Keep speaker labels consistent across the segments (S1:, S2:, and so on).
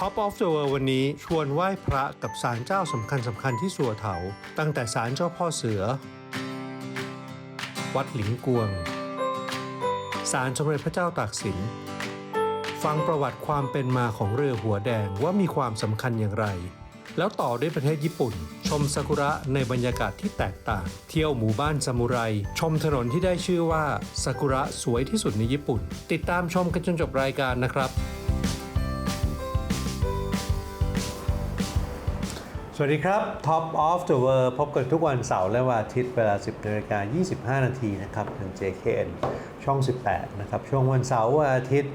S1: Top of the World วันนี้ชวนไหว้พระกับศาลเจ้าสำคัญสำคัญที่สัวเถา ตั้งแต่ศาลเจ้าพ่อเสือ วัดหลิงกวงศาลสมเด็จพระเจ้าตากสิน ฟังประวัติความเป็นมาของเรือหัวแดงว่ามีความสำคัญอย่างไร แล้วต่อด้วยประเทศญี่ปุ่น ชมซากุระในบรรยากาศที่แตกต่าง เที่ยวหมู่บ้านซามูไร ชมถนนที่ได้ชื่อว่าซากุระสวยที่สุดในญี่ปุ่น ติดตามชมกันจนจบรายการนะครับ สวัสดีครับ Top of the World พบกันทุกวันเสาร์และวันอาทิตย์เวลา 10นาฬิกา25 นาทีนะครับทาง JKN ช่อง 18 นะครับ ช่วงวันเสาร์วันอาทิตย์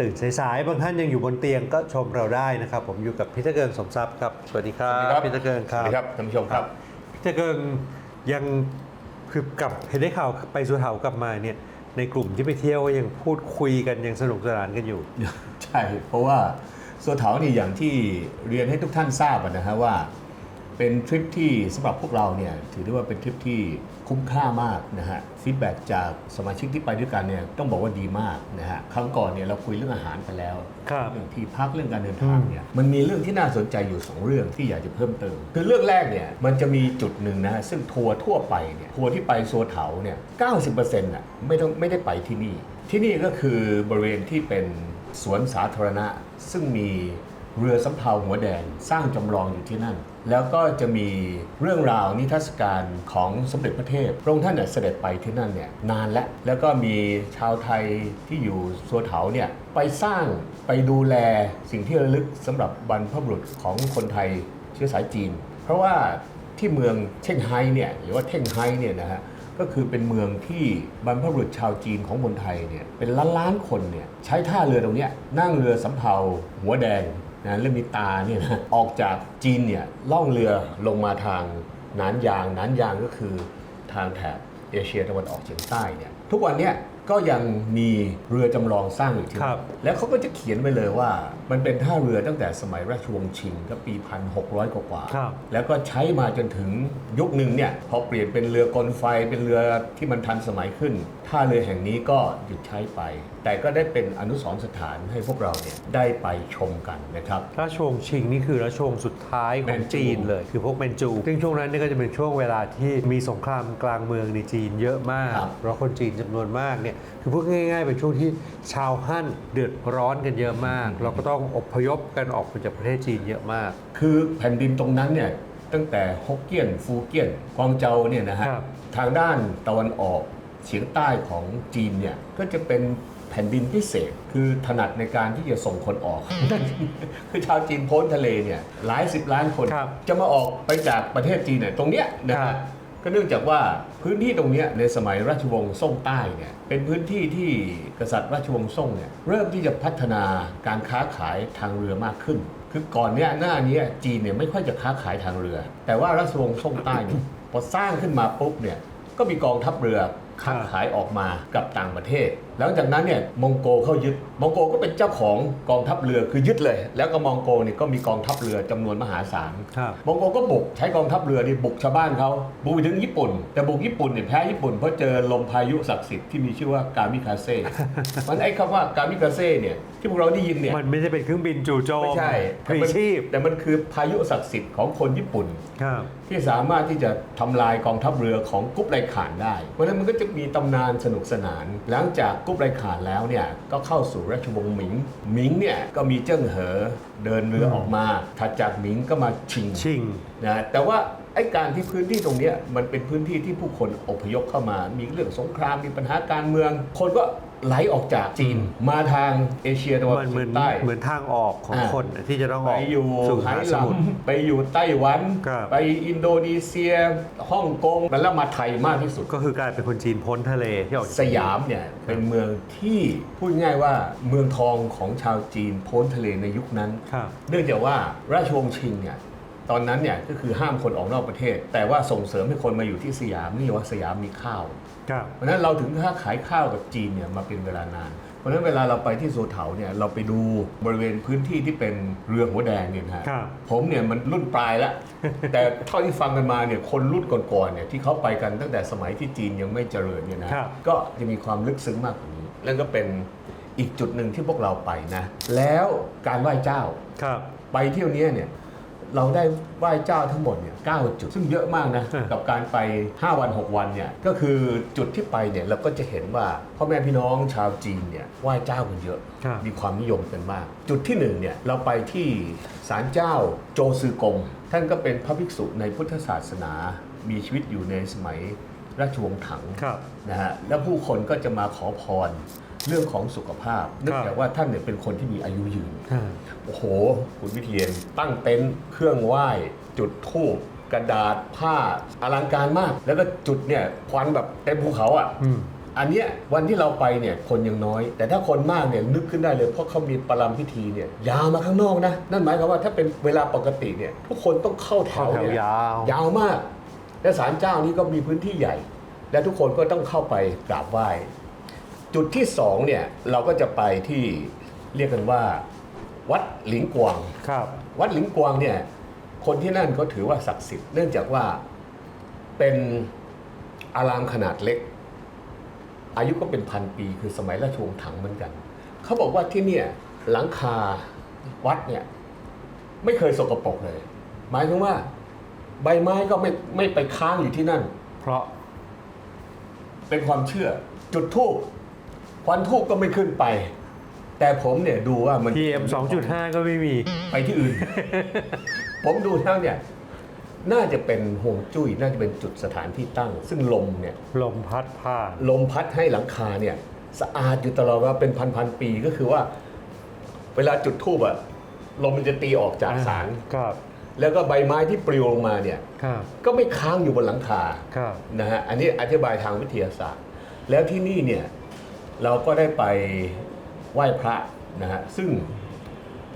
S1: ตื่นสายๆ บางท่านยังอยู่บนเตียงก็ชมเราได้นะครับ ผมอยู่กับพี่ตะเกิงสมทรัพย์ครับ สวัสดีครับพี่ตะเกิงค
S2: ส
S1: รั
S2: วั
S1: บ
S2: สดีครับท่านผู้ชมครับ
S1: พี่ตะเกิงยังคือกลับเห็นได้ข่าวไปสุเหร่ากลับมาเนี่ยในกลุ่มที่ไปเที่ยวก็ยังพูดคุยกันยังสนุกสนานกันอยู่
S2: ใช่ เพราะว่าโซเถานี่อย่างที่เรียนให้ทุกท่านทราบอะนะฮะว่า เป็นทริปที่สำหรับพวกเราเนี่ยถือได้ว่าเป็นทริปที่คุ้มค่ามากนะฮะฟีดแบ็จากสมาชิกที่ไปด้วยกันเนี่ยต้องบอกว่าดีมากนะฮะครั้งก่อนเนี่ยเราคุยเรื่องอาหารไปแล้ว
S1: ครับ
S2: เรื่องที่พักเรื่องการเดินทางเนี่ยมันมีเรื่องที่น่าสนใจอยู่ 2 เรื่องที่อยากจะเพิ่มเติม คือเรื่องแรกเนี่ยมันจะมีจุดหนึ่งนะฮะซึ่งทัวร์ทั่วไปเนี่ยทัวร์ที่ไปโซเถาเนี่ย90%น่ะไม่ต้องไม่ได้ไปที่นี่ ที่นี่ก็คือบริเวณที่เป็นสวนสาธารณะ ซึ่งมีเรือสำเภาหัวแดงสร้างจำลองอยู่ที่นั่น แล้วก็จะมีเรื่องราวนิทรรศการของสมเด็จพระเทพพระองค์ท่านเนี่ยเสด็จไปที่นั่นเนี่ยนานแล้ว แล้วก็มีชาวไทยที่อยู่สัวเถาเนี่ยไปสร้างไปดูแลสิ่งที่ระลึกสำหรับบรรพบุรุษของคนไทยเชื้อสายจีน เพราะว่าที่เมืองเช่งไฮ้เนี่ยหรือว่าเท่งไฮ้เนี่ยนะฮะก็คือเป็นเมืองที่บรรพบุรุษชาวจีนของคนไทยเนี่ยเป็นล้านล้านคนเนี่ยใช้ท่าเรือตรงนี้นั่งเรือสำเภาหัวแดง นะเรื่องมีตาเนี่ยนะออกจากจีนเนี่ยล่องเรือลงมาทางหนานยางหนานยางก็คือทางแถบเอเชียตะวันออกเฉียงใต้เนี่ยทุกวันเนี้ยก็ยังมีเรือจำลองสร้างอยู่ที่
S1: ครั
S2: นั่
S1: บ
S2: นแล้วเขาก็จะเขียนไว้เลยว่า มันเป็นท่าเรือตั้งแต่สมัยราชวงศ์ชิงก็ปี 1600 กว่าๆ
S1: ครับ
S2: แล้วก็ใช้มาจนถึงยุคหนึ่งเนี่ยพอเปลี่ยนเป็นเรือกลไฟเป็นเรือที่มันทันสมัยขึ้นท่าเรือแห่งนี้ก็หยุดใช้ไป แต่ก็ได้เป็นอนุสรณ์สถานให้พวกเราเนี่ยได้ไปชมกันนะครับ
S1: ราชวงศ์ชิงนี่คือราชวงศ์สุดท้ายข
S2: แม
S1: อง
S2: นจู
S1: จีนเลย คือพวกแมนจู ซึ่งช่วงนั้นเนี่ยก็จะเป็นช่วงเวลาที่มีสงครามกลางเมืองในจีนเยอะมาก
S2: ครับ
S1: เพราะคนจีนจำนวนมากเนี่ยคือพูดง่าย ๆ เป็นช่วงที่ชาวฮั่นเดือดร้อนกันเยอะมาก เราก็ต้องอพยพกันออกไปจากประเทศจีนเยอะมาก
S2: คือแผ่นดินตรงนั้นเนี่ยตั้งแต่ฮกเกี้ยนฟูเกี้ยนกวางเจาเนี่ยนะฮะ
S1: ครับ
S2: ทางด้านตะวันออกเฉียงใต้ของจีนเนี่ยก็จะเป็นแผ่นดินพิเศษ คือถนัดในการที่จะส่งคนออก คือชาวจีนพ้นทะเลเนี่ยหลายสิบล้านคน
S1: ครับ
S2: จะมาออกไปจากประเทศจีนเนี่ยตรงเนี้ยนะ
S1: ครั
S2: ฮะ
S1: บ
S2: ก็เนื่องจากว่า พื้นที่ตรงเนี้ยในสมัยราชวงศ์ซ่งใต้เนี่ยเป็นพื้นที่ที่กษัตริย์ราชวงศ์ซ่งเนี่ยเริ่มที่จะพัฒนาการค้าขายทางเรือมากขึ้น คือก่อนเนี้ยหน้าเนี้ยจีนเนี่ยไม่ค่อยจะค้าขายทางเรือ แต่ว่าราชวงศ์ซ่งใต้เนี่ยพอสร้างขึ้นมาปุ๊บเนี่ยก็มีกองทัพเรือค้าขายออกมากับต่างประเทศหลังจากนั้นเนี่ยมองโกเข้ายึดมองโกก็เป็นเจ้าของกองทัพเรือคือยึดเลย แล้วก็มองโกเนี่ยก็มีกองทัพเรือจำนวนมหาศาล
S1: ครับ
S2: มองโกก็บุกใช้กองทัพเรือนี่บุกชาวบ้านเขาบุกไปถึงญี่ปุ่น แต่บุกญี่ปุ่นเนี่ยแพ้ญี่ปุ่นเพราะเจอลมพายุศักดิ์สิทธิ์ที่มีชื่อว่ากามิคาเซ่มันไอ้คำว่ากามิคาเซ่เนี่ยที่พวกเราได้ยินเนี่ย
S1: มันไม่ใช่เป็นเครื่องบินจู่โจม
S2: ไม่ใช่
S1: พลีชีพ
S2: แต่มันคือพายุศักดิ์สิทธิ์ของคนญี่ปุ่น
S1: ครับ
S2: ที่สามารถที่จะทำลายกองทัพเรือของกุ๊ปไรขานได้เพราะฉะนั้นมันก็จะมีตำนานสนุกสนานหลังจากกุ๊ปไรขานแล้วเนี่ยก็เข้าสู่ราชวงศ์หมิง หมิงเนี่ยก็มีเจิ้งเหอเดินเรือออกมาถัดจากหมิงก็มาชิง
S1: ชิง
S2: นะแต่ว่า ไอ้การที่พื้นที่ตรงเนี้ยมันเป็นพื้นที่ที่ผู้คนอพยพเข้ามา มีเรื่องสงครามมีปัญหาการเมือง คนก็ไหลออกจากจีนมาทางเอเชียตะวันอ
S1: มั
S2: อนก
S1: เหมื
S2: เฉี
S1: อน
S2: ยงใต้
S1: เหมือนทางออกของ
S2: อ่า
S1: คนที่จะต้องอ
S2: ไป
S1: อก
S2: อยู่
S1: สู่
S2: ไห
S1: มหาส
S2: หลั
S1: มุ
S2: ง
S1: ทร
S2: ไปอยู่ไต้หวัน
S1: ครับ
S2: ไปอินโดนีเซียฮ่องกงแล้วมาไทยมากที่สุด
S1: ก็คือกลายเป็นคนจีนพ้นทะเลที่ออกจาก
S2: สยามเนี่ยเป็นเมืองที่พูดง่ายว่าเมืองทองของชาวจีนพ้นทะเลในยุคนั้น
S1: ครับ
S2: เนื่องจากว่าราชวงศ์ชิงเนี่ย ตอนนั้นเนี่ยก็คือห้ามคนออกนอกประเทศ แต่ว่าส่งเสริมให้คนมาอยู่ที่สยามนี่ว่าสยามมีข้าว
S1: ครับ
S2: เพราะฉะนั้นเราถึงค้าขายข้าวกับจีนเนี่ยมาเป็นเวลานาน เพราะฉะนั้นเวลาเราไปที่โซเถาเนี่ยเราไปดูบริเวณพื้นที่ที่เป็นเรือหัวแดงเนี่ยนะฮะ
S1: ครับ
S2: ผมเนี่ยมันรุ่นปลายแล้วแต่เท่าที่ฟังกันมาเนี่ยคนรุ่นก่อนๆเนี่ยที่เขาไปกันตั้งแต่สมัยที่จีนยังไม่เจริญเนี่ยนะครับ ก็จะมีความลึกซึ้งมากกว่านี้นั่นก็เป็นอีกจุดหนึ่งที่พวกเราไปนะแล้วการไหว้เจ้า
S1: ครับ
S2: ไปเที่ยวเนี้ยเนี่ย เราได้ไหว้เจ้าทั้งหมดเนี่ยเก้าจุด ซึ่งเยอะมากนะ
S1: ฮะ
S2: กับการไป 5 วัน 6 วันเนี่ยก็คือจุดที่ไปเนี่ยเราก็จะเห็นว่าพ่อแม่พี่น้องชาวจีนเนี่ยไหว้เจ้ากันเยอะ
S1: ครับ
S2: มีความนิยมกันมาก จุดที่หนึ่งเนี่ยเราไปที่ศาลเจ้าโจซือกง ท่านก็เป็นพระภิกษุในพุทธศาสนา มีชีวิตอยู่ในสมัยราชวงศ์ถัง
S1: ครับ
S2: นะฮะแล้วผู้คนก็จะมาขอพร เรื่องของสุขภาพเนื่องจากว่าท่านเนี่ยเป็นคนที่มีอายุยืนโอ้โห คุณวิเทียนตั้งเต็นท์เครื่องไหว้จุดธูปกระดาษผ้าอลังการมาก แล้วก็จุดเนี่ยควันแบบเต็มภูเขาอะ
S1: อืม
S2: อันเนี้ยวันที่เราไปเนี่ยคนยังน้อย แต่ถ้าคนมากเนี่ยนึกขึ้นได้เลยเพราะเขามีประลำพิธีเนี่ยยาวมาข้างนอกนะ นั่นหมายความว่าถ้าเป็นเวลาปกติเนี่ยทุกคนต้องเข้าแถ
S1: เข้าวแถว
S2: เนี่ย
S1: ยาว
S2: ยาวมาก และศาลเจ้านี้ก็มีพื้นที่ใหญ่ และทุกคนก็ต้องเข้าไปกราบไหว้ จุดที่สองเนี่ยเราก็จะไปที่เรียกกันว่า วัดหลิงกวาง
S1: ครับ
S2: วัดหลิงกวางเนี่ยคนที่นั่นเขาถือว่าศักดิ์สิทธิ์เนื่องจากว่าเป็นอารามขนาดเล็ก อายุก็เป็นพันปีคือสมัยราชวงศ์ถังเหมือนกัน เขาบอกว่าที่เนี่ยหลังคาวัดเนี่ยไม่เคยสกปรกเลย หมายถึงว่า ใบไม้ก็ไม่ไม่ไปค้างอยู่ที่นั่น
S1: เพราะ
S2: เป็นความเชื่อจุดทูบ ควันทูบก็ไม่ขึ้นไป แต่ผมเนี่ยดูว่ามัน
S1: PM 2.5 ก็ไม่มี
S2: ไปที่อื่น ผมดูแล้วเนี่ย น่าจะเป็นห่วงจุ้ย น่าจะเป็นจุดสถานที่ตั้ง ซึ่งลมเนี่ย
S1: ลมพัดผ่าน
S2: ลมพัดให้หลังคาเนี่ย สะอาดอยู่ตลอดว่าเป็นพันพันๆปีก็คือว่า เวลาจุดทูบอะลมมันจะตีออกจากสาร
S1: ครับ
S2: แล้วก็ใบไม้ที่ปลิวลงมาเนี่ย
S1: ครับ
S2: ก็ไม่ค้างอยู่บนหลังคา
S1: ครับ
S2: นะฮะอันนี้อธิบายทางวิทยาศาสตร์ แล้วที่นี่เนี่ย เราก็ได้ไปไหว้พระนะฮะซึ่ง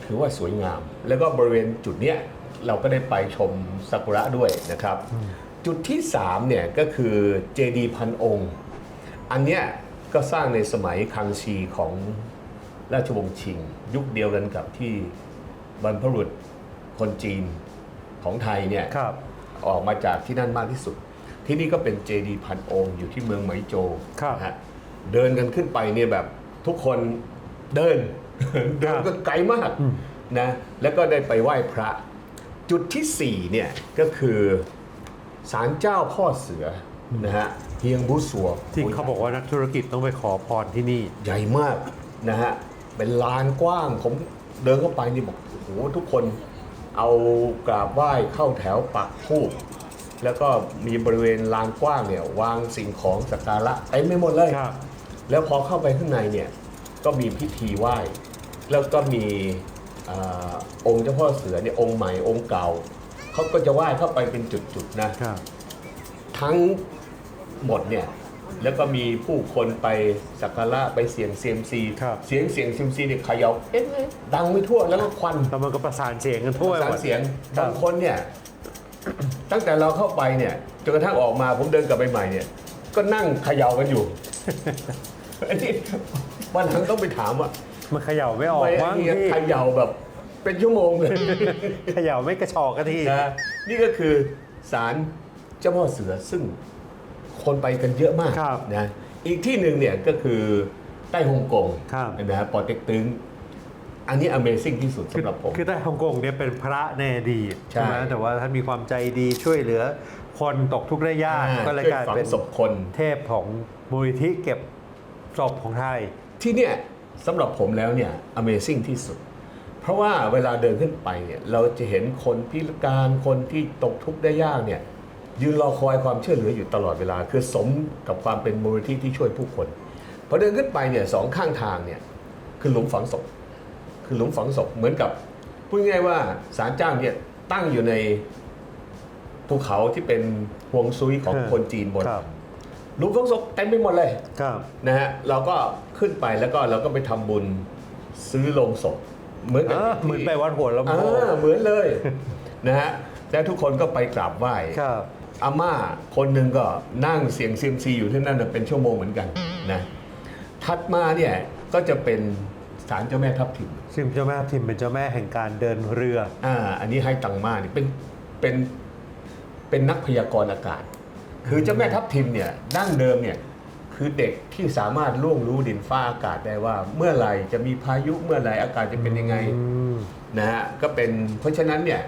S2: ถือว่าสวยงาม แล้วก็บริเวณจุดเนี้ยเราก็ได้ไปชมซากุระด้วยนะครับ จุดที่3เนี่ยก็คือเจดีย์พันองค์ อันเนี้ยก็สร้างในสมัยคังชีของราชวงศ์ชิง ยุคเดียวกันกับที่บรรพบุรุษคนจีนของไทยเนี่ย
S1: ครับ
S2: ออกมาจากที่นั่นมากที่สุด ที่นี่ก็เป็นเจดีย์พันองค์อยู่ที่เมืองไหมโจว
S1: ครับ
S2: นะฮะ เดินกันขึ้นไปเนี่ยแบบทุกคนเดิน เดินก็ไกลมาก
S1: อืม
S2: นะแล้วก็ได้ไปไหว้พระ จุดที่สี่เนี่ยก็คือศาลเจ้าพ่อเสือนะฮะเฮียงบุสัว
S1: ที่เขาบอกว่านักธุรกิจต้องไปขอพรที่นี่
S2: ใหญ่มากนะฮะเป็นลานกว้างผมเดินเข้าไปนี่บอกโอ้โหทุกคนเอากราบไหว้เข้าแถวปักธูปแล้วก็มีบริเวณลานกว้างเนี่ยวางสิ่งของสักการะเต็มไปหมดเลย
S1: ครับ
S2: แล้วพอเข้าไปข้างในเนี่ยก็มีพิธีไหว้ แล้วก็มีอาองค์เจ้าพ่อเสือเนี่ยองค์ใหม่องค์เก่าเขาก็จะไหว้เข้าไปเป็นจุดๆนะ
S1: ครับ
S2: ทั้งหมดเนี่ยแล้วก็มีผู้คนไปสักการะไปเสียงเซียมซี
S1: ครับ
S2: เสียงเสียงเซียมซีเนี่ยเขย่าเอ๊ะดังไม่ทั่วแล้วก็ควัน
S1: แล้วมันก็ประสานเสียงกันทั่ว
S2: ประ
S1: ห
S2: สามน
S1: ด
S2: เสียง
S1: ครับ
S2: บางคนเนี่ยตั้งแต่เราเข้าไปเนี่ยจนกระทั่งออกมาผมเดินกลับไปใหม่เนี่ย ก็นั่งเขย่ากันอยู่ อันนี้วันหลังต้องไปถามว่า
S1: มันเขย่าไม่ออก
S2: ไม่
S1: มั้ง
S2: อัน
S1: พี่
S2: นี้เขย่าแบบ เป็นชั่วโมงเลย
S1: เขย่าไม่กระชอกกันที
S2: นะนี่ก็คือศาลเจ้าพ่อเสือซึ่งคนไปกันเยอะมาก
S1: ครับ
S2: นะอีกที่หนึ่งเนี่ยก็คือใต้ฮ่องกง
S1: ครับ
S2: นะฮะปอเต็กตึงอันนี้ Amazing ที่สุด
S1: คือ
S2: สำหรับผม
S1: คือใต้ฮ่องกงเนี่ยเป็นพระในอดีต
S2: ใช่
S1: ไหมแต่ว่าท่านมีความใจดีช่วยเหลือคนตกทุกข์ได้ยาก
S2: อ่า
S1: ก็เลย
S2: ช่วย
S1: กลาย
S2: ฝัง
S1: เป็น
S2: ศพคน
S1: เทพของมูลนิธิเก็บ ศพของไทย
S2: ที่เนี่ยสำหรับผมแล้วเนี่ย Amazing ที่สุด เพราะว่าเวลาเดินขึ้นไปเนี่ยเราจะเห็นคนพิการคนที่ตกทุกข์ได้ยากเนี่ยยืนรอคอยความช่วยเหลืออยู่ตลอดเวลา คือสมกับความเป็นมูลนิธิที่ช่วยผู้คนพอเดินขึ้นไปเนี่ยสองข้างทางเนี่ยคือหลุมฝังศพคือหลุมฝังศพเหมือนกับพูดง่ายๆว่าศาลเจ้าเนี่ยตั้งอยู่ในภูเขาที่เป็นฮวงซุยของ
S1: ครับ
S2: คนจีนหมด
S1: ครับ
S2: หลุมฝังศพเต็มไปหมดเลย
S1: ครับ
S2: นะฮะเราก็ขึ้นไปแล้วก็เราก็ไปทำบุญซื้อโลงศพเหมือนกับ
S1: อ่าเหมือนไปวัดหัวลำโพง
S2: อ่าเหมือนเลยนะฮะแล้วทุกคนก็ไปกราบไหว้
S1: ครับ
S2: อาม่าคนหนึ่งก็นั่งเสียงเซียมซีอยู่ที่นั่นนะเป็นชั่วโมงเหมือนกันนะถัดมาเนี่ยก็จะเป็นศาลเจ้าแม่ทับทิม
S1: ซึ่งเจ้าแม่ทับทิมเป็นเจ้าแม่แห่งการเดินเรือ
S2: อ่าอันนี้ให้ตังมาเนี่ยเป็นเป็นเป็นนักพยากรณ์อากาศ คือเจ้าแม่ทับทิมเนี่ยดั้งเดิมเนี่ยคคือเด็กที่สามารถล่วงรู้ดินฟ้าอากาศได้ว่า เมื่อไหร่จะมีพายุเมื่อไหร่อากาศจะเป็นยังไง
S1: อืม
S2: นะฮะก็เป็นเพราะฉะนั้นเนี่ย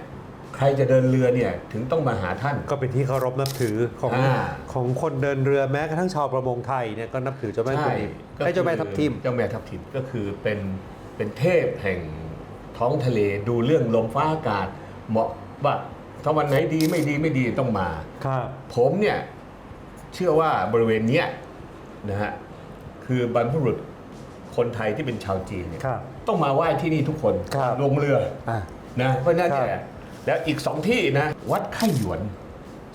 S2: ใครจะเดินเรือเนี่ยถึงต้องมาหาท่าน
S1: ก็เป็นที่เคารพนับถือของ
S2: อ่า
S1: ของคนเดินเรือแม้กระทั่งชาวประมงไทยเนี่ยก็นับถือเจ้าแม่กุนอิม
S2: ก็
S1: ให้เจ้าแม่ทับทิม
S2: เจ้าแม่ทับทิมก็คือเป็นเป็นเทพแห่งท้องทะเลดูเรื่องลมฟ้าอากาศเหมาะว่า ถ้าวันไหนดีไม่ดีไม่ดีต้องมา
S1: ครับ
S2: ผมเนี่ยเชื่อว่าบริเวณเนี้ยนะฮะคือบรรพบุรุษคนไทยที่เป็นชาวจีนเนี่ย
S1: ครับ
S2: ต้องมาไหว้ที่นี่ทุกคน
S1: ครับ
S2: ลงเรือ
S1: อะ
S2: นะเพราะนั่น
S1: ครับ
S2: เนี่ยแล้วอีกสองที่นะวัดไข่หยวน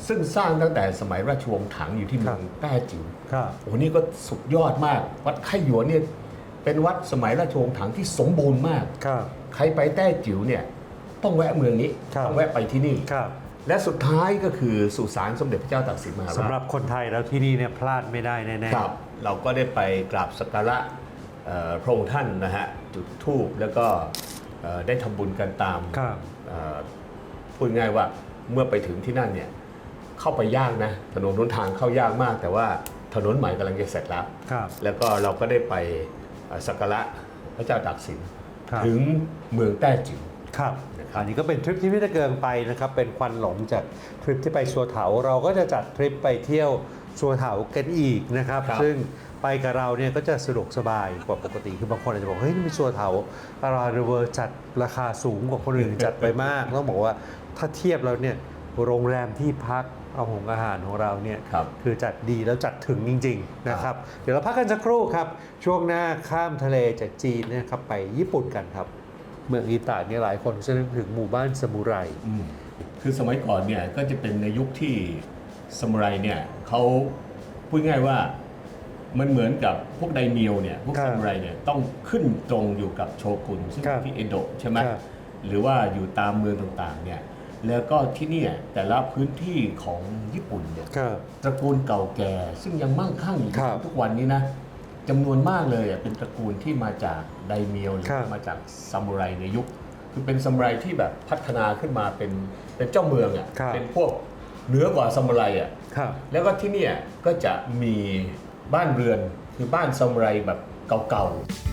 S2: ซึ่งสร้างตั้งแต่สมัยราชวงศ์ถังอยู่ที่เมืองแต้จิ๋ว
S1: ครับ
S2: โอ้โหนี่ก็สุดยอดมาก วัดไข่หยวนเนี่ยเป็นวัดสมัยราชวงศ์ถังที่สมบูรณ์มาก
S1: ครับ
S2: ใครไปแต้จิ๋วเนี่ย ต้องแวะเมืองนี้
S1: ครับ
S2: ต้องแวะไปที่นี่
S1: ครับ
S2: และสุดท้ายก็คือสุสานสมเด็จพระเจ้าตากสินมหาราช
S1: สำหรับคนไทยแล้วที่นี่เนี่ยพลาดไม่ได้แน่ๆ
S2: ครับเราก็ได้ไปกราบสักการะเอ่อพระองค์ท่านนะฮะจุดธูปแล้วก็เอ่อได้ทำบุญกันตาม
S1: ครับ
S2: เอ่อพูดง่ายว่าเมื่อไปถึงที่นั่นเนี่ยเข้าไปยากนะถนนทุนทางเข้ายากมาก แต่ว่าถนนใหม่กำลังจะเสร็จแล้ว
S1: ครับ
S2: แล้วก็เราก็ได้ไปเอ่อสักการะพระเจ้าตากสิน
S1: ครับ
S2: ถึงเมืองแต้จิ๋ว
S1: ครับ
S2: นะครับ
S1: อันนี้ก็เป็นทริปที่พี่ตะเกิงไปนะครับ เป็นควันหลงจากทริปที่ไปชัวเถา เราก็จะจัดทริปไปเที่ยวชัวเถากันอีกนะครับ
S2: ครับ
S1: ซึ่งไปกับเราเนี่ยก็จะสะดวกสบายกว่าปกติ คือบางคนอาจจะบอกเฮ้ยนี่เป็นชัวเถาอาราเดเวอร์จัดราคาสูงกว่าคนอื่นจัดไปมากต้องบอกว่าถ้าเทียบแล้วเนี่ยโรงแรมที่พักเอาของอาหารของเราเนี่ย
S2: ครับ
S1: คือจัดดีแล้วจัดถึงจริง ๆ นะครับ เดี๋ยวเราพักกันสักครู่ครับ ช่วงหน้าข้ามทะเลจากจีนเนะครับไปญี่ปุ่นกันครับ เมืองอีตาเนี่ยหลายคนจะนึกถึงหมู่บ้านสมุไร
S2: อืมคือสมัยก่อนเนี่ยก็จะเป็นในยุคที่สมุไรเนี่ยเขาพูดง่ายว่ามันเหมือนกับพวกไดเมียวเนี่ยพวก
S1: ครับ
S2: ซามูไรเนี่ยต้องขึ้นตรงอยู่กับโชกุนซึ่ง
S1: ครับ
S2: ที่เอโดะใช่ไหม
S1: ครับ
S2: หรือว่าอยู่ตามเมืองต่างๆเนี่ยแล้วก็ที่เนี่ยแต่ละพื้นที่ของญี่ปุ่นเนี่ย
S1: ครับ
S2: ตระกูลเก่าแก่ซึ่งยังมั่งคั่งอยู่
S1: ครับ
S2: ทุกวันนี้นะ จำนวนมากเลยอะเป็นตระกูลที่มาจากไดเมียวหรือ
S1: ครับ
S2: มาจากซามูไรในยุค คือเป็นซามูไรที่แบบพัฒนาขึ้นมาเป็นเป็นเจ้าเมืองอะ
S1: ครับ
S2: เป็นพวกเหนือกว่าซามูไรอะ
S1: ครับ
S2: แล้วก็ที่เนี่ยก็จะมีบ้านเรือนคือบ้านซามูไรแบบเก่าๆ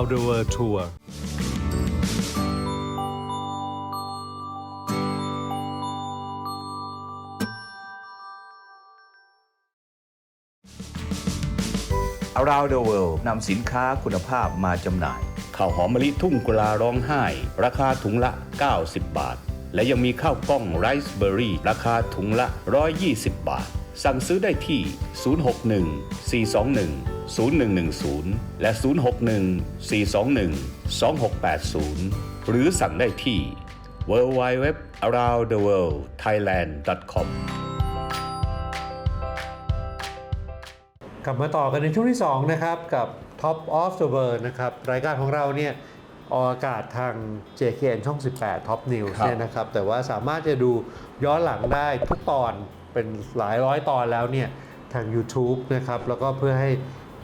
S1: the world tour
S3: อารา the World นำสินค้าคุณภาพมาจำหน่าย
S2: ข้าวหอมมะลิทุ่งกุลาร้องไห้ ราคาถุงละ 90 บาท และยังมีข้าวกล้องไรซ์เบอร์รี่ ราคาถุงละ 120 บาท สั่งซื้อได้ที่ 061 421 0110 และ 061 421 2680 หรือสั่งได้ที่ www aroundtheworldthailand.com
S1: กลับมาต่อกันในช่วงที่ 2 นะครับ กับ Top of the World นะครับ รายการของเราเนี่ยออกอากาศทาง JKN ช่อง 18 Top News
S2: ครับ
S1: เนี่ยนะครับ แต่ว่าสามารถจะดูย้อนหลังได้ทุกตอน เป็นหลายร้อยตอนแล้วเนี่ยทาง YouTube นะครับ แล้วก็เพื่อให้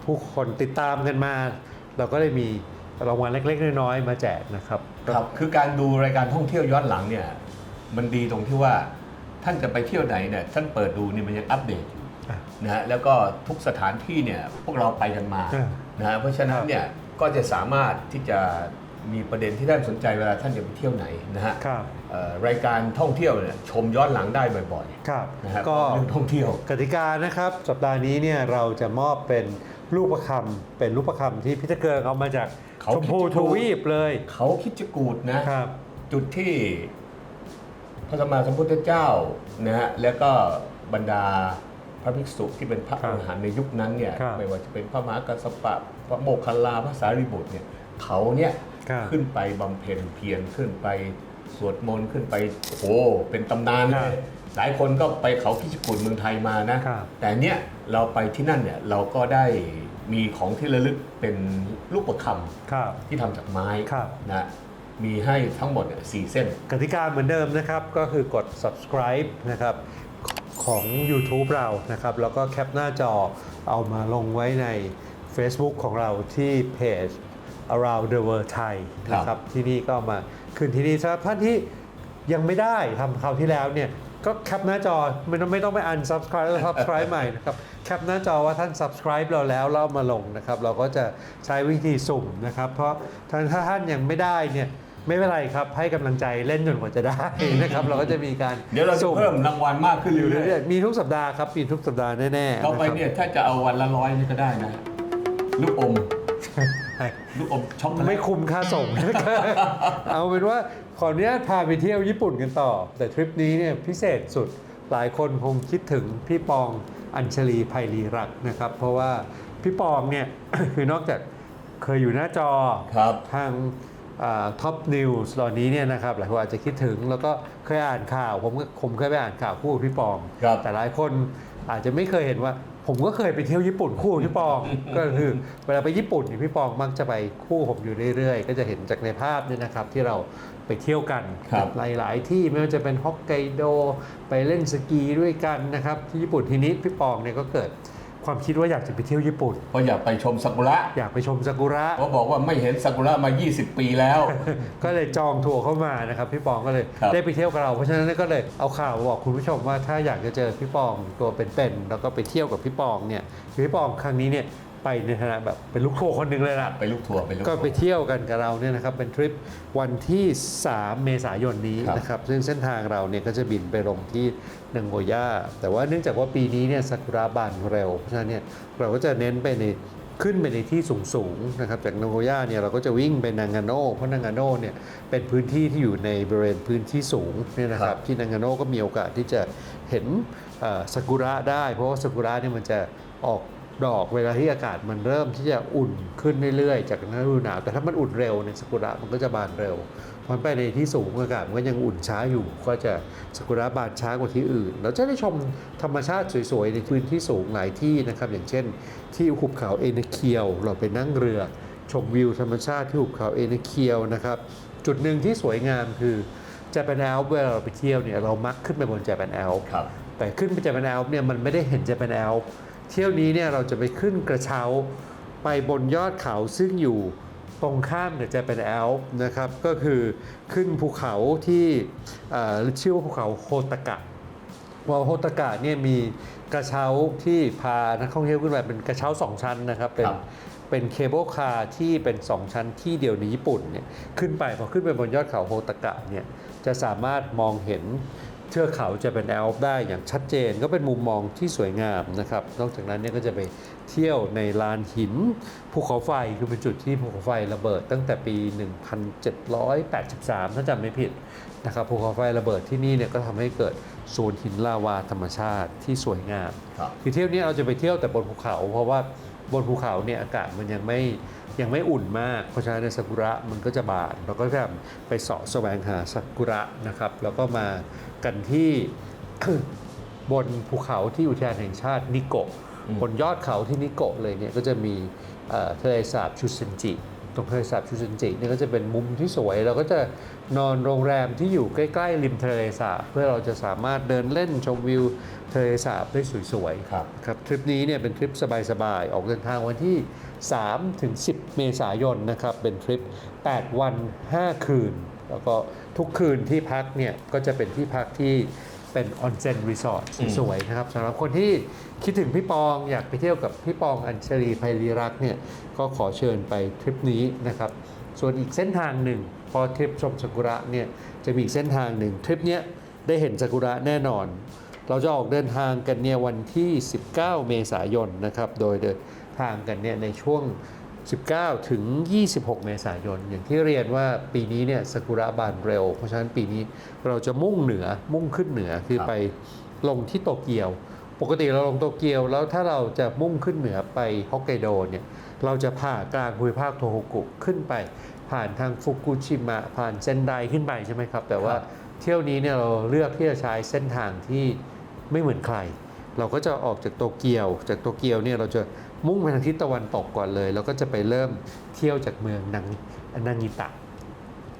S1: ผู้คนติดตามกันมา เราก็ได้มีรางวัลเล็ก ๆ น้อยๆมาแจกนะครับ
S2: ครับ คือการดูรายการท่องเที่ยวย้อนหลังเนี่ยมันดีตรงที่ว่าท่านจะไปเที่ยวไหนเนี่ยท่านเปิดดูเนี่ยมันยังอัปเดตอยู่
S1: อะ
S2: นะฮะแล้วก็ทุกสถานที่เนี่ยพวกเราไปกันมา
S1: อะ
S2: นะฮะเพราะฉะนั้นเนี่ยก็จะสามารถที่จะมีประเด็นที่ท่านสนใจเวลาท่านจะไปเที่ยวไหนนะฮะ
S1: ค รับ
S2: เอ่อรายการท่องเที่ยวเนี่ยชมย้อนหลังได้บ่อย
S1: ครับ
S2: ๆนะฮะ
S1: ก็
S2: เรื่องท่องเที่ยว
S1: กติกานะครับ สัปดาห์นี้เนี่ยเราจะมอบเป็นลูกประคำเป็นลูกประคำที่พิทเกิงเอามาจาก
S2: เขา
S1: ชมพู
S2: คิด
S1: ท
S2: ถูก
S1: วีปเลย
S2: เขาคิดจะกูดนะ
S1: ครับ
S2: จุดที่พระสัมมาสัมพุทธเจ้านะฮะแล้วก็บรรดาพระภิกษุที่เป็นพระ
S1: ครั
S2: อบรหันต์ในยุคนั้นเนี่ย
S1: ครับ
S2: ไม่ว่าจะเป็นพระมหากัสสปะพระโมคคัลลาพระสารีบุตรเนี่ยเขาเนี่ย
S1: ครับ
S2: ขึ้นไปบำเพ็ญเพียรขึ้นไป สวดมนต์ขึ้นไปโอ้โหเป็นตำนาน
S1: ครั
S2: เล
S1: บ
S2: ยหลายคนก็ไปเขาพิจิกุลเมืองไทยมานะ
S1: ครับ
S2: แต่เนี้ยเราไปที่นั่นเนี่ยเราก็ได้มีของที่ระลึกเป็นลูกประค
S1: ครับำ
S2: ที่ทำจากไม้
S1: ครับ
S2: นะมีให้ทั้งหมดเนี่ยสี่เส้น
S1: กติกาเหมือนเดิมนะครับ ก็คือกด subscribe นะครับของ YouTube เรานะครับ แล้วก็แคปหน้าจอเอามาลงไว้ใน Facebook ของเราที่เพจ around the world Thai
S2: ครับ
S1: นะครับที่นี่ก็มา ขึ้นที่นี่สำหรับท่านที่ยังไม่ได้ทำคราวที่แล้วเนี่ยก็แคปหน้าจอไม่ต้องไม่ต้องไปอัน subscribe แล้ว subscribe ใหม่นะครับแคปหน้าจอว่าท่าน subscribe เราแล้วเรามาลงนะครับเราก็จะใช้วิธีสุ่มนะครับ เพราะถ้าถ้าท่านยังไม่ได้เนี่ยไม่เป็นไรครับให้กำลังใจเล่นจนกว่าจะได้นะครับ เราก็จะมีการ
S2: เดี๋ยวเราจะ
S1: สุ่
S2: เพิ่มรางวัลมากขึ้น
S1: อยู่
S2: เรื่อย
S1: เรื่อยๆมีทุกสัปดาห์ครับมีทุกสัปดาห์แน่ๆ
S2: ๆต่อไปะ
S1: ครับ
S2: เนี่ยถ้าจะเอาวันละร้อยนี่ก็ได้นะลูกอม ลูกอมช็อกโกแล
S1: ไม่
S2: ต
S1: คุ้มค่าส่ง เอาเป็นว่าขออนุญาตพาไปเที่ยวญี่ปุ่นกันต่อ แต่ทริปนี้เนี่ยพิเศษสุดหลายคนคงคิดถึงพี่ปองอัญชลีไพรีรักษ์นะครับ เพราะว่าพี่ปองเนี่ย คือนอกจากเคยอยู่หน้าจอ
S2: ครับ
S1: ทางท็อปนิวส์ตอนนี้เนี่ยนะครับหลายคนอาจจะคิดถึงแล้วก็เคยอ่านข่าว ผมก็ผมเคยไปอ่านข่าวคู่กับพี่ปอง
S2: ครับ
S1: แต่หลายคนอาจจะไม่เคยเห็นว่า ผมก็เคยไปเที่ยวญี่ปุ่นคู่กับพี่ปอง ก็คือเวลาไปญี่ปุ่นเนี่ยพี่ปองมักจะไปคู่ผมอยู่เรื่อยๆ ก็จะเห็นจากในภาพเนี่ยนะครับที่เราไปเที่ยวกัน
S2: ครับ
S1: หลายๆ ที่ไม่ว่าจะเป็นฮอกไกโดไปเล่นสกีด้วยกันนะครับที่ญี่ปุ่นทีนี้พี่ปองเนี่ยก็เกิด ความคิดว่าอยากจะไปเที่ยวญี่ปุ่น
S2: เพราะอยากไปชมซากุระ
S1: อยากไปชมซากุระ
S2: เขาบอกว่าไม่เห็นซากุระมา 20 ปีแล้ว
S1: ก็เลยจองทัวร์เข้ามานะครับพี่ปองก็เลย
S2: ครับ
S1: ได้ไปเที่ยวกับเรา เพราะฉะนั้นก็เลยเอาข่าวมาบอกคุณผู้ชมว่าถ้าอยากจะเจอพี่ปองตัวเป็นๆแล้วก็ไปเที่ยวกับพี่ปองเนี่ยพี่ปองครั้งนี้เนี่ย ไปในฐานะแบบเป็นลูกทัวร์คนหนึ่งเลยล่ะ
S2: ไปลูกทัวร์ไปลูก
S1: ก็
S2: ทัว
S1: ไป
S2: ร์
S1: เที่ยวกันกับเราเนี่ยนะครับเป็นทริปวันที่ 3 เมษายนนี้
S2: ครับ
S1: นะครับซึ่งเส้นทางเราเนี่ยก็จะบินไปลงที่นังโกย่าแต่ว่าเนื่องจากว่าปีนี้เนี่ยซากุระบานเร็วเพราะฉะนั้นเนี่ยเราก็จะเน้นไปในขึ้นไปในที่สูงๆนะครับจากนังโกย่าเนี่ยเราก็จะวิ่งไปนางาโนเพราะนางาโนเนี่ยเป็นพื้นที่ที่อยู่ในบริเวณพื้นที่สูงเนี่ยนะค
S2: ครั
S1: รับบที่นางาโนก็มีโอกาสที่จะเห็นเอ่อซากุระได้ เพราะว่าซากุระเนี่ยมันจะออก ดอกเวลาที่อากาศมันเริ่มที่จะอุ่นขึ้นเรื่อยๆ จากฤดูหนาว แต่ถ้ามันอุ่นเร็วในยซากุระมันก็จะบานเร็วเพราะไปในที่สูงอากาศมันก็ยังอุ่นช้าอยู่ ก็จะซากุระบานช้ากว่าที่อื่น เราจะได้ชมธรรมชาติสวยๆ ในพื้นที่สูงหลายที่นะครับ อย่างเช่น ที่หุบเขาเอเนเคียว เราไปนั่งเรือ ชมวิวธรรมชาติที่หุบเขาเอเนเคียวนะครับ จุดหนึ่งที่สวยงามคือจแปนแอลเวลาเราไปเที่ยวเนี่ยเรามักขึ้นไปบนจแปนแอล
S2: ครับ
S1: แต่ขึ้นไปจแปนแอลป์เนี่ยมันไม่ได้เห็นจแปนแอลป์ เที่ยวนี้เนี่ยเราจะไปขึ้นกระเช้าไปบนยอดเขาซึ่งอยู่ตรงข้ามกับจแปนแอลป์นะครับก็คือขึ้นภูเขาที่เอ่อชื่อว่าภูเขาโฮตากะวาโฮตากะเนี่ยมีกระเช้าที่พานักท่องเที่ยวขึ้นไปเป็นกระเช้าสองชั้นนะครับเป็น
S2: ครับ
S1: เป็นเคเบิลคาร์ที่เป็น 2 ชั้นที่เดียวในญี่ปุ่นเนี่ยขึ้นไปพอขึ้นไปบนยอดเขาโฮตากะเนี่ยจะสามารถมองเห็น เทือกเขาจะเป็นแอลป์ได้อย่างชัดเจนก็เป็นมุมมองที่สวยงามนะครับ นอกจากนั้นเนี่ยก็จะไปเที่ยวในลานหินภูเขาไฟคือเป็นจุดที่ภูเขาไฟระเบิด ตั้งแต่ปี 1783 ถ้าจำไม่ผิดนะครับภูเขาไฟระเบิดที่นี่เนี่ยก็ทำให้เกิดโซนหินลาวาธรรมชาติที่สวยงาม
S2: ครับ
S1: คือเที่ยวนี้เราจะไปเที่ยวแต่บนภูเขา เพราะว่าบนภูเขาเนี่ยอากาศมันยังไม่ยังไม่อุ่นมาก เพราะฉะนั้นในซากุระมันก็จะบานเราก็จะไปเสาะแสวงหาซากุระนะครับ แล้วก็มา กันที่บนภูเขาที่อุทยานแห่งชาตินิโกะ
S2: อืม
S1: บนยอดเขาที่นิโกะเลยเนี่ยก็จะมีเอ่อทะเลสาบชูเซนจิตรงทะเลสาบชูเซนจิเนี่ยก็จะเป็นมุมที่สวย เราก็จะนอนโรงแรมที่อยู่ใกล้ๆ ริมทะเลสาบเพื่อเราจะสามารถเดินเล่นชมวิวทะเลสาบได้สวยๆ
S2: ครับ
S1: ครับทริปนี้เนี่ยเป็นทริปสบายๆ ออกเดินทางวันที่ 3 ถึง 10 เมษายนนะครับ เป็นทริป 8 วัน 5 คืน แล้วก็ทุกคืนที่พักเนี่ยก็จะเป็นที่พักที่เป็นออนเซ็นรีสอร์ทสวยๆนะครับสำหรับคนที่คิดถึงพี่ปองอยากไปเที่ยวกับพี่ปองอัญชลีไพรีรักษ์เนี่ยก็ขอเชิญไปทริปนี้นะครับ ส่วนอีกเส้นทางหนึ่ง พอทริปชมซากุระเนี่ยจะมีอีกเส้นทางหนึ่งทริปเนี้ยได้เห็นซากุระแน่นอน เราจะออกเดินทางกันเนี่ยวันที่ 19 เมษายนนะครับโดยเดินทางกันเนี่ยในช่วง 19 ถึง 26 เมษายน อย่างที่เรียนว่าปีนี้เนี่ยซากุระบานเร็ว เพราะฉะนั้นปีนี้เราจะมุ่งเหนือมุ่งขึ้นเหนือคือ
S2: ครับ
S1: ไปลงที่โตเกียว ปกติเราลงโตเกียว แล้วถ้าเราจะมุ่งขึ้นเหนือไปฮอกไกโดเนี่ยเราจะผ่ากลางภูมิภาคโทโฮกุขึ้นไป ผ่านทางฟุกุชิมะผ่านเซนไดขึ้นไปใช่ไหมครับ แต่ว่าเที่ยวนี้เนี่ยเราเลือกที่จะใช้เส้นทางที่ไม่เหมือนใคร เราก็จะออกจากโตเกียว จากโตเกียวเนี่ยเราจะ มุ่งไปทางทิศตะวันตกก่อนเลย แล้วก็จะไปเริ่มเที่ยวจากเมืองนางนางิตะ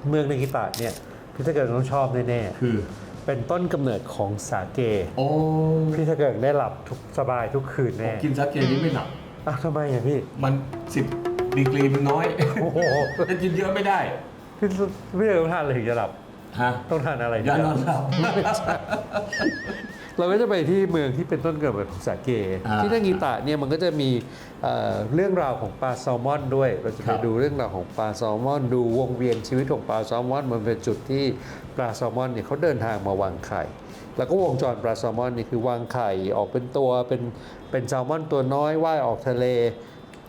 S1: เมืองนางิตะเนี่ยพี่ถ้าเกิดต้องชอบแน่
S2: คือ
S1: ๆเป็นต้นกำเนิดของสาเก
S2: โอ้
S1: พี่ถ้าเกิดได้หลับทุกสบายทุกคืนแน่
S2: กินซาเกนี้ไม่หนัก
S1: อ้าวทำไมอะพี่
S2: มันสิบดีกรีมันน้อย
S1: โอ้โห
S2: ถ้ากินเยอะไม่ได้
S1: พี่พี่เอ๋ต้องทานอะไรถึงจะหลับ
S2: ฮะ
S1: ต้องทานอะไรถึง
S2: ยา
S1: จะ
S2: น
S1: ห
S2: อ
S1: ลับ
S2: นหลับ
S1: เราก็จะไปที่เมืองที่เป็นต้นกำเนิดของสาเก
S2: อ่า
S1: ที่นางิตะเนี่ยมันก็จะมีเอ่อเรื่องราวของปลาแซลมอนด้วย เราจะ
S2: ค
S1: ไป
S2: รับ
S1: ดูเรื่องราวของปลาแซลมอน ดูวงเวียนชีวิตของปลาแซลมอน มันเป็นจุดที่ปลาแซลมอนเนี่ยเขาเดินทางมาวางไข่ แล้วก็วงจรปลาแซลมอนนี่คือวางไข่ออกเป็นตัวเป็นเป็นแซลมอนตัวน้อยว่ายออกทะเล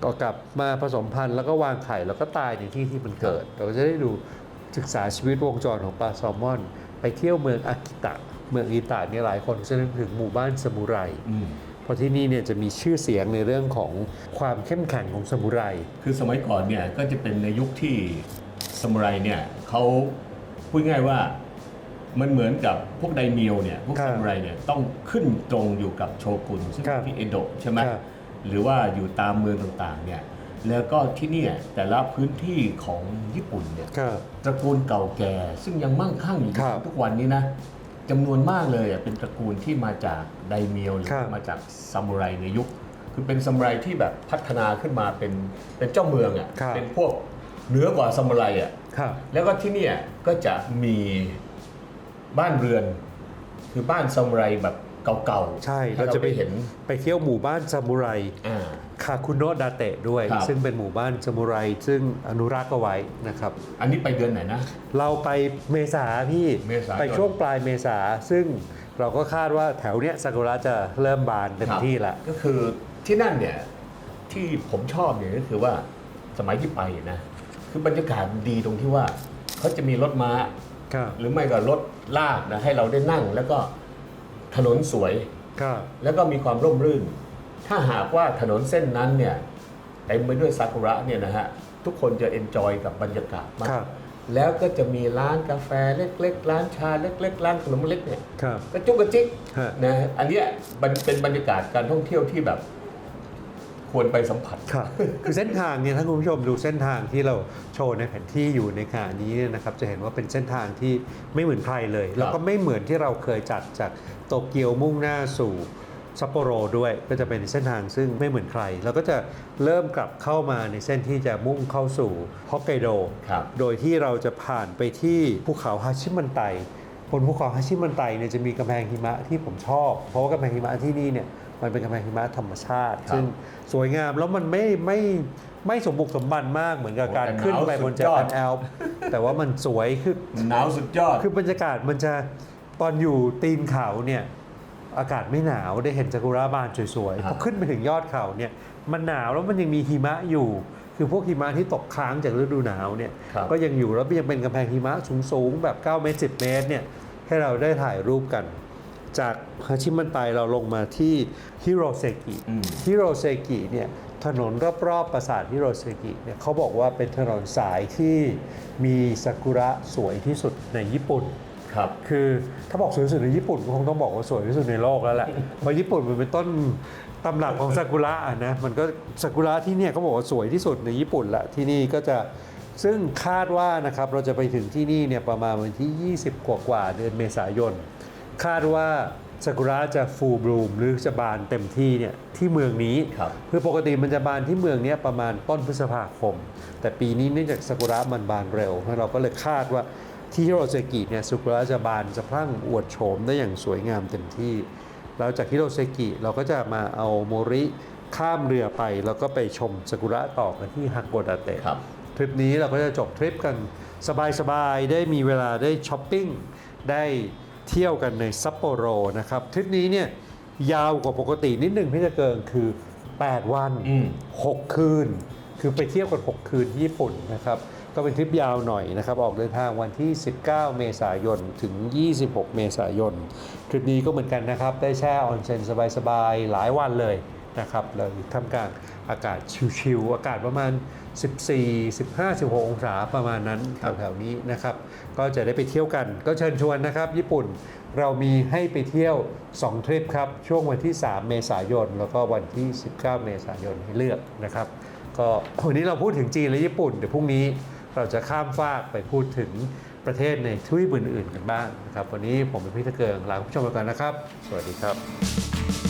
S1: ก็กลับมาผสมพันธุ์แล้วก็วางไข่แล้วก็ตายในที่ที่มันเกิด เราก็จะได้ดูศึกษาชีวิตวงจรของปลาแซลมอน ไปเที่ยวเมืองอากิตะ เมืองอากิตะเนี่ยหลายคนจะนึกถึงหมู่บ้านซามูไร
S2: อืม
S1: เพราะที่นี่เนี่ยจะมีชื่อเสียงในเรื่องของความเข้มแข็งของซามูไร
S2: คือสมัยก่อนเนี่ยก็จะเป็นในยุคที่สมุไรเนี่ยเขาพูดง่ายว่ามันเหมือนกับพวกไดเมียวเนี่ยพวก
S1: ครับ
S2: สมุไรเนี่ยต้องขึ้นตรงอยู่กับโชกุนซึ่ง
S1: ครับ
S2: ที่เอโดะใช่ไหม
S1: ครับ
S2: หรือว่าอยู่ตามเมืองต่างๆเนี่ยแล้วก็ที่เนี่ยแต่ละพื้นที่ของญี่ปุ่นเนี่ย
S1: ครับ
S2: ตระกูลเก่าแก่ ซึ่งยังมั่งคั่งอยู่
S1: ครับ
S2: ทุกวันนี้นะ จำนวนมากเลยอะเป็นตระกูลที่มาจากไดเมียวหรือ
S1: ครับ
S2: มาจากซามูไรในยุค คือเป็นซามูไรที่แบบพัฒนาขึ้นมาเป็นเป็นเจ้าเมืองอะ
S1: ครับ
S2: เป็นพวกเหนือกว่าซามูไรอะ
S1: ครับ
S2: แล้วก็ที่เนี่ยก็จะมีบ้านเรือน คือบ้านซามูไรแบบเก่าๆ
S1: ใช่
S2: ให้
S1: เราจะไป
S2: เห็น
S1: ไปเที่ยวหมู่บ้านซามูไร
S2: อ่า
S1: คาคุโนะดาเตะด้วย
S2: ครับ
S1: ซึ่งเป็นหมู่บ้านซามูไร ซึ่งอนุรักษ์เอาไว้นะครับ
S2: อันนี้ไปเดือนไหนนะ
S1: เราไปเมษาพี่
S2: เมษายน
S1: ไปช่วงปลายเมษาซึ่งเราก็คาดว่าแถวเนี้ยซากุระจะเริ่มบานเต็ม
S2: ครับ
S1: ที่ละ
S2: ก็คือที่นั่นเนี่ยที่ผมชอบเนี่ยก็คือว่าสมัยที่ไปนะ คือบรรยากาศดีตรงที่ว่าเขาจะมีรถม้า
S1: ครับ
S2: หรือไม่ก็รถลากนะให้เราได้นั่ง แล้วก็ถนนสวย
S1: ครับ
S2: แล้วก็มีความร่มรื่น ถ้าหากว่าถนนเส้นนั้นเนี่ยเต็มไปด้วยซากุระเนี่ยนะฮะทุกคนจะเอนจอยกับบรรยากาศมา
S1: ครั
S2: ก
S1: บ
S2: แล้วก็จะมีร้านกาแฟเล็กๆ ร้านชาเล็กๆ ร้านขนมเล็กเนี่ย
S1: ครับ
S2: กระจุกกระจิก
S1: ฮะ
S2: นะอันเนี้ยมันเป็นบรรยากาศการท่องเที่ยวที่แบบควรไปสัมผัส
S1: ครับคือเส้นทางเนี่ยถ้าคุณผู้ชมดูเส้นทางที่เราโชว์ในแผนที่อยู่ในขณะนี้เนี่ยนะครับจะเห็นว่าเป็นเส้นทางที่ไม่เหมือนใครเลย แล้วก็ไม่เหมือนที่เราเคยจัดจากโตเกียวมุ่งหน้าสู่ ซัปโปโรด้วยก็จะเป็นเส้นทางซึ่งไม่เหมือนใครเราก็จะเริ่มกลับเข้ามาในเส้นที่จะมุ่งเข้าสู่ฮอกไกโด
S2: ครับ
S1: โดยที่เราจะผ่านไปที่ภูเขาฮาชิมันไตบนภูเขาฮาชิมันไตเนี่ยจะมีกำแพงหิมะที่ผมชอบ เพราะว่ากำแพงหิมะที่นี่เนี่ยมันเป็นกำแพงหิมะธรรมชาติ
S2: ครับ
S1: ซึ่งสวยงามแล้วมันไม่ไม่ไม่สมบุกสมบันมากเหมือนกับการ
S2: โอ้แต่
S1: ขึ้นไป
S2: หนาว
S1: บน
S2: สุ
S1: เจ
S2: ดยอ
S1: แป
S2: ด
S1: นแอลป์แต่ว่ามันสวยคือ
S2: หนาวสุดยอด
S1: คือบรรยากาศมันจะตอนอยู่ตีนเขาเนี่ย อากาศไม่หนาวได้เห็นซากุระบานสวยๆ
S2: ครั
S1: พอบขึ้นไปถึงยอดเขาเนี่ยมันหนาวแล้วมันยังมีหิมะอยู่ คือพวกหิมะที่ตกค้างจากฤดูหนาวเนี่ย
S2: ครับ
S1: ก็ยังอยู่แล้วยังเป็นกำแพงหิมะสูงๆ แบบ9เมตร10 เมตรเนี่ยให้เราได้ถ่ายรูปกัน จากฮาชิมันไตเราลงมาที่ฮิโรเซกิ
S2: อืม
S1: ฮิโรเซกิเนี่ยถนนรอบๆปราสาทฮิโรเซกิเนี่ยเขาบอกว่าเป็นถนนสายที่มีซากุระสวยที่สุดในญี่ปุ่น
S2: ครับ
S1: คือถ้าบอกสวยที่สุดในญี่ปุ่นก็คงต้องบอกว่าสวยที่สุดในโลกแล้วแหละเพราะญี่ปุ่นมันเป็นต้นตำรับของซากุระอะนะมันก็ซากุระที่เนี่ยเขาบอกว่าสวยที่สุดในญี่ปุ่นละที่นี่ก็จะซึ่งคาดว่านะครับเราจะไปถึงที่นี่เนี่ยประมาณวันที่ 20 กว่ากว่าๆเดือนเมษายน คาดว่าซากุระจะฟูบลูมหรือจะบานเต็มที่เนี่ยที่เมืองนี้
S2: ครับ
S1: คือปกติมันจะบานที่เมืองเนี้ยประมาณต้นพฤษภาคม แต่ปีนี้เนื่องจากซากุระมันบานเร็วเราก็เลยคาดว่า ที่ฮิโรเซกิเนี่ยซากุระจะบานจะพรั่งอวดโฉมได้อย่างสวยงามเต็มที่ แล้วจากฮิโรเซกิเราก็จะมาเอาโมริข้ามเรือไป แล้วก็ไปชมซากุระต่อกันที่ฮักโกดาเตะ
S2: ครับ
S1: ทริปนี้เราก็จะจบทริปกันสบายๆ ได้มีเวลาได้ช้อปปิ้ง ได้เที่ยวกันในซัปโปโรนะครับ ทริปนี้เนี่ยยาวกว่าปกตินิดหนึ่งพี่จะเกินคือ 8 วัน
S2: อืม
S1: 6คืน คือไปเที่ยวกัน 6 คืนที่ญี่ปุ่นนะครับ ก็เป็นทริปยาวหน่อยนะครับ ออกเดินทางวันที่ 19 เมษายน ถึง 26 เมษายน ทริปนี้ก็เหมือนกันนะครับ ได้แช่ออนเซ็นสบายๆ หลายวันเลยนะครับเราอยู่ท่ามกลางอากาศชิวๆ อากาศประมาณ 14 15 16 องศาประมาณนั้นแถวๆนี้นะครับ ก็จะได้ไปเที่ยวกัน ก็เชิญชวนนะครับ ญี่ปุ่นเรามีให้ไปเที่ยว 2 ทริปครับ ช่วงวันที่ 3 เมษายน แล้วก็วันที่ 19 เมษายนให้เลือกนะครับ ก็วันนี้เราพูดถึงจีนและญี่ปุ่น เดี๋ยวพรุ่งนี้ เราจะข้ามฟากไปพูดถึงประเทศในทวีปอื่นๆกันบ้างนะครับ วันนี้ผมเป็นพิธเกิงลาคุณผู้ชมไปก่อนนะครับ สวัสดีครับ